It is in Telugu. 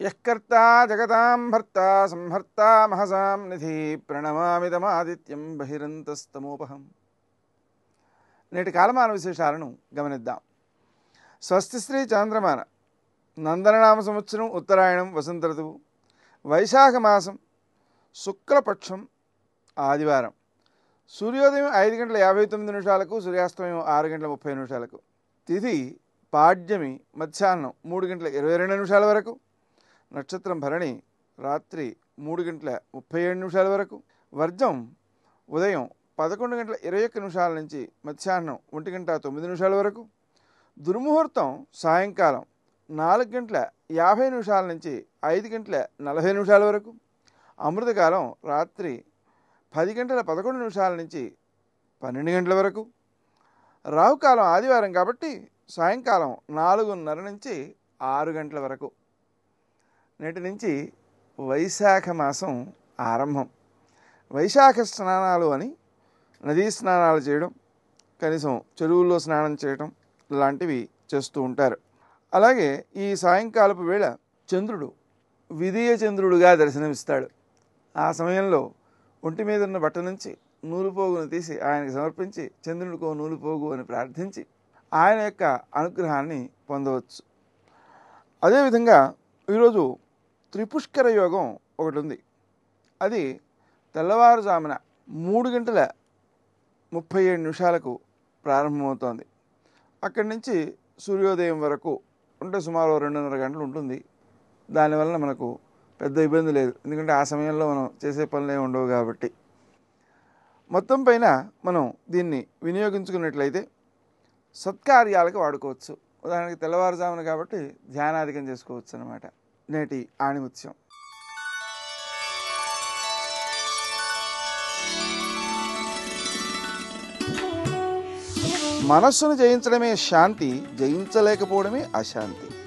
యఃకర్త జగతాం భర్త సంహర్త మహసాం నిధి ప్రణమామిదమాదిత్యం బహిరంతస్తమోపహం నేటి కాలమాన విశేషాలను గమనిద్దాం. స్వస్తి శ్రీ చాంద్రమాన నందననామ సంవత్సరం ఉత్తరాయణం వసంత ఋతువు వైశాఖ మాసం శుక్లపక్షం ఆదివారం. సూర్యోదయం ఐదు గంటల యాభై తొమ్మిది నిమిషాలకు సూర్యాస్తమయం ఆరు గంటల ముప్పై నిమిషాలకు తిథి పాడ్యమి మధ్యాహ్నం మూడు గంటల ఇరవై రెండు నిమిషాల వరకు నక్షత్రం భరణి రాత్రి మూడు గంటల ముప్పై ఏడు నిమిషాల వరకు. వర్జం ఉదయం పదకొండు గంటల ఇరవై ఒక్క నిమిషాల నుంచి మధ్యాహ్నం ఒంటి గంట తొమ్మిది నిమిషాల వరకు. దుర్ముహూర్తం సాయంకాలం నాలుగు గంటల యాభై నిమిషాల నుంచి ఐదు గంటల నలభై నిమిషాల వరకు. అమృతకాలం రాత్రి పది గంటల పదకొండు నిమిషాల నుంచి పన్నెండు గంటల వరకు. రాహుకాలం ఆదివారం కాబట్టి సాయంకాలం నాలుగున్నర నుంచి ఆరు గంటల వరకు. నేటి నుంచి వైశాఖ మాసం ఆరంభం. వైశాఖ స్నానాలు అని నదీ స్నానాలు చేయడం కనీసం చెరువుల్లో స్నానం చేయడం లాంటివి చేస్తూ ఉంటారు. అలాగే ఈ సాయంకాలపు వేళ చంద్రుడు విధియ చంద్రుడుగా దర్శనమిస్తాడు. ఆ సమయంలో ఒంటి మీద ఉన్న బట్ట నుంచి నూలుపోగును తీసి ఆయనకు సమర్పించి చంద్రుడికో నూలుపోగు అని ప్రార్థించి ఆయన యొక్క అనుగ్రహాన్ని పొందవచ్చు. అదేవిధంగా ఈరోజు త్రిపుష్కర యోగం ఒకటి ఉంది. అది తెల్లవారుజామున మూడు గంటల ముప్పై ఏడు నిమిషాలకు ప్రారంభమవుతోంది. అక్కడి నుంచి సూర్యోదయం వరకు ఉంటే సుమారు రెండున్నర గంటలు ఉంటుంది. దానివల్ల మనకు పెద్ద ఇబ్బంది లేదు. ఎందుకంటే ఆ సమయంలో మనం చేసే పనులే ఉండవు కాబట్టి. మొత్తం పైన మనం దీన్ని వినియోగించుకున్నట్లయితే సత్కార్యాలకు వాడుకోవచ్చు. ఉదాహరణకి తెల్లవారుజామున కాబట్టి ధ్యానాధికం చేసుకోవచ్చు అనమాట నేటి ఆణిముత్యం. మనస్సును జయించడమే శాంతి జయించలేకపోవడమే అశాంతి.